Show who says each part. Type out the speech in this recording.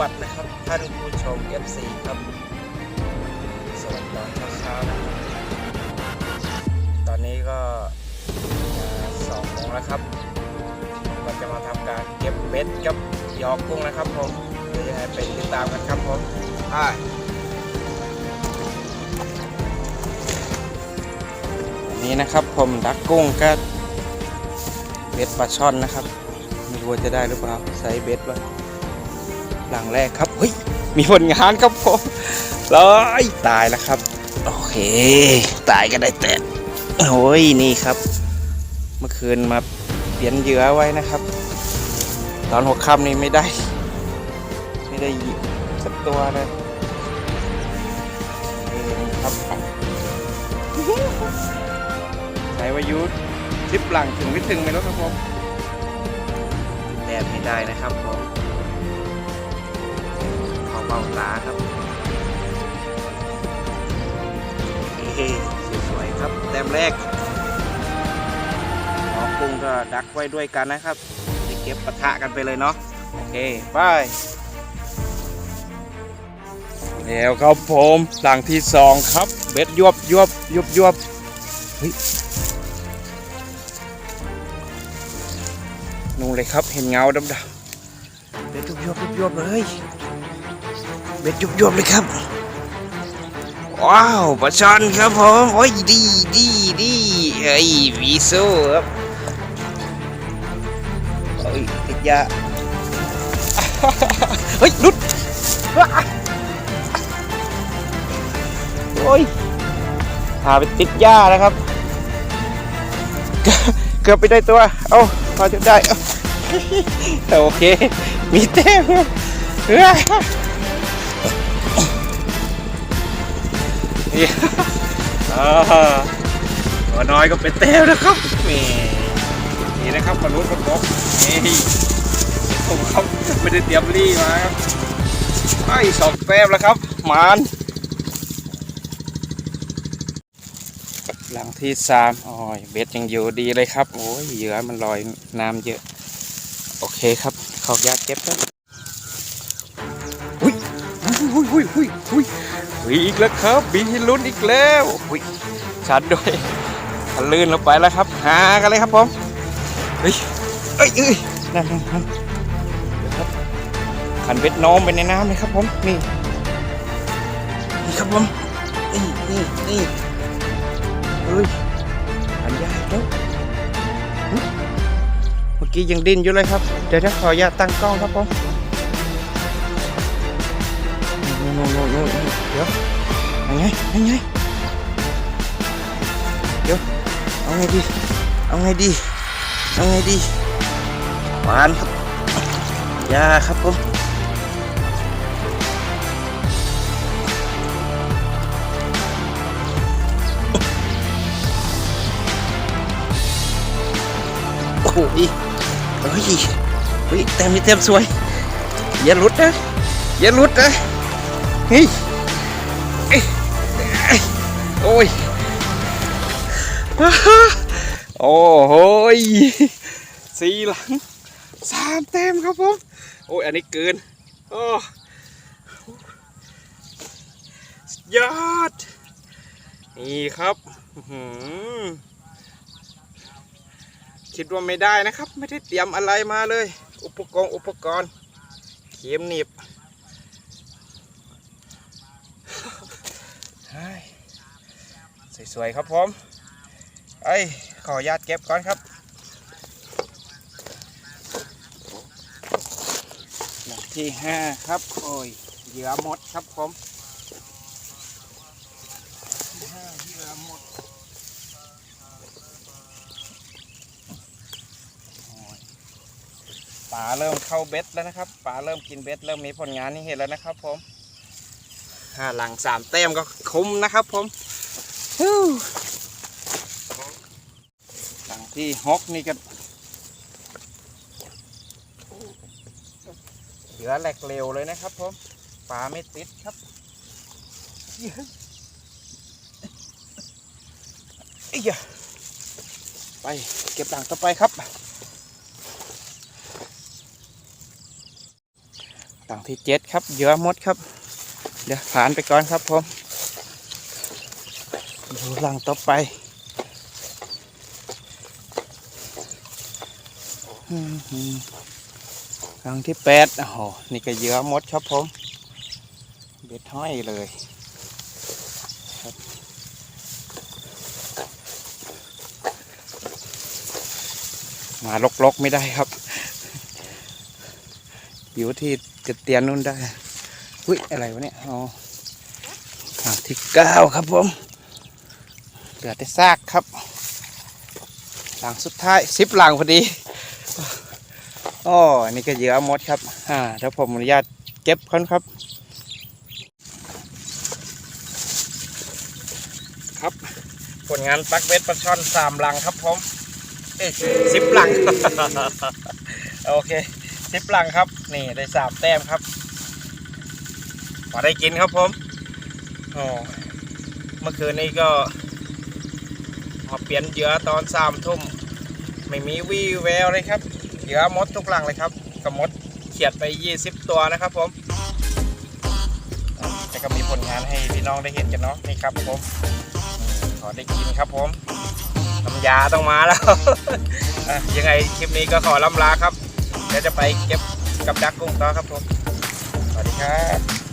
Speaker 1: วัสดีนะครับท่านผู้ชม FC ครับ สวัสดีตอนเช้านะครับตอนนี้ก็สองโมงแล้วครับก็จะมาทำการเก็บเบ็ดกับยอกุ้งนะครับผมเดี๋ยวยังไงไปติดตามกันครับผมใช่นี่นะครับผมดักกุ้งก็เบ็ดปลาช่อนนะครับไม่รู้จะได้หรือเปล่าใส่เบ็ดไว้ หลังแรกครับเฮ้ยมีผลงานครับผมเลยตายแล้วครับ โอเค ตายก็ได้แต่โอ้ยนี่ครับ เมื่อคืนมาเปลี่ยนเหยื่อไว้นะครับ ตอนหัวค่ำนี่ไม่ได้ ไม่ได้หยิบสักตัวเลยนี่ครับสายวายุทริปหลังถึงไม่ถึงไม่รู้ครับผมแดดไม่ได้นะครับผม เบาตาครับเฮ้สวยๆครับแต้มแรกหมอกุ้งก็ดักไว้ด้วยกันนะครับจะเก็บปะทะกันไปเลยเนาะโอเคไปแล้วครับผมหลังที่สองครับ เบ็ดยวบยวบยวบยวบเฮ้ยนู่นเลยครับเห็นเงาดำดำเบ็ดยวบยวบยวบเลย เบ็ดยวบยบเลยครับ ว้าวปลาช่อนครับผมโอ้ยดีดีดีเฮ้ยวีโซ่ครับเฮ้ยติดยาเฮ้ยลุดโอ้ยพาไปติดหญ้าแล้วครับ เกือบไปได้ตัว เอ้าพอจะได้โอเค มีเต้ม นี่อ่าตัวน้อยก็เป็นเต้มนะครับแหมนี่นะครับมนุษย์บนบกนี่ผมครับไม่ได้เตรียมรี่มาครับไอ้สองแต้มแล้วครับมานหลังที่สามโอ้ยเบ็ดยังอยู่ดีเลยครับ โอ้ยเหยื่อมันลอยน้ำเยอะ โอเคครับขออนุญาตเก็บครับ อุ้ยอุ้ยอุ้ยหุ้ยอีกแล้วครับมีให้ลุ้นอีกแล้วอุ้ยชัดด้วยทะลื่นลงไปแล้วครับ หากันเลยครับผมเฮ้ยเอ้ยเอ้ยนั่นนั่นนั่นเดี๋ยวครับขันเบ็ดน้มไปในน้ำเลยครับผมนี่นี่ครับผมนี่นี่นี่เฮ้ยขันยากแล้วเมื่อกี้ยังดิ้นอยู่เลยครับเดี๋ยวถ้าขออนุญาตตั้งกล้องครับผม น่นโน่นเดี๋ยวยังไงยังไงเดี๋ยวเอาไงดีเอาไงดีเอาไงดีหวานครับยาครับผมโอ้โหเฮ้ยเฮ้ยเต็มนี่เต็มสวยอย่าลุดนะอย่าลุดนะ เฮ้ยเอ้ยเอ้ยโอ้ย โอ้โหยสี่หลังสามเต็มครับผม โอ้ย อันนี้เกิน โอ้ยอด นี่ครับคิดว่าไม่ได้นะครับ ไม่ได้เตรียมอะไรมาเลย อุปกรณ์อุปกรณ์ เข็มหนีบเฮ้ย สวยๆครับผมเอ้ยขออนุญาตเก็บก่อนครับหลักที่ห้าครับโอ้ยเหยื่อหมดครับผมเหยื่อหมดปลาเริ่มเข้าเบ็ดแล้วนะครับปลาเริ่มกินเบ็ดเริ่มมีผลงานนี่เห็นแล้วนะครับผมห้าหลังสามแต้มก็คุ้มนะครับผม ฮู้หลังที่หกนี่ก็เหลือแหลกเร็วเลยนะครับผมปลาไม่ติดครับเอ้ยไปเก็บหลังต่อไปครับหลังที่เจ็ดครับเหยื่อมดครับ เดี๋ยวผ่านไปก่อนครับผม ดูหลังต่อไปอืมอืมหลังที่แปดโอ้โหนี่ก็เยื่อมดครับผม เบ็ดห้อยเลยครับมาลกๆไม่ได้ครับ อยู่ที่กระเตียนนู่นได้ อุ้ยอะไรวะเนี่ย อ๋อที่เก้าครับผม เหลือแต่ซากครับ หลังสุดท้ายสิบหลังพอดีอ๋อนนี้ก็เหยื่อมดครับอ่าเดี๋ยวผมอนุญาตเก็บก่อนครับ ครับผลงานปักเบ็ดปลาช่อนสามหลังครับผมเอ้ยสิบหลัง โอเคสิบหลังครับ นี่ได้สามแต้มครับพอได้กินครับผมโอ้เมื่อคืนนี้ก็ มาเปลี่ยนเหยื่อตอนสามทุ่มไม่มีวี่แววเลยครับเหยื่อมดทุกหลังเลยครับกระมดเขียดไปยี่สิบตัวนะครับผมอะแต่ก็มีผลงานให้พี่น้องได้เห็นกันเนาะนี่ครับผมขอได้กินครับผมน้ำยาต้องมาแล้ว ยังไงคลิปนี้ก็ขอลำลาครับเดี๋ยวจะไปเก็บกับดักกุ้งต่อครับผม สวัสดีครับ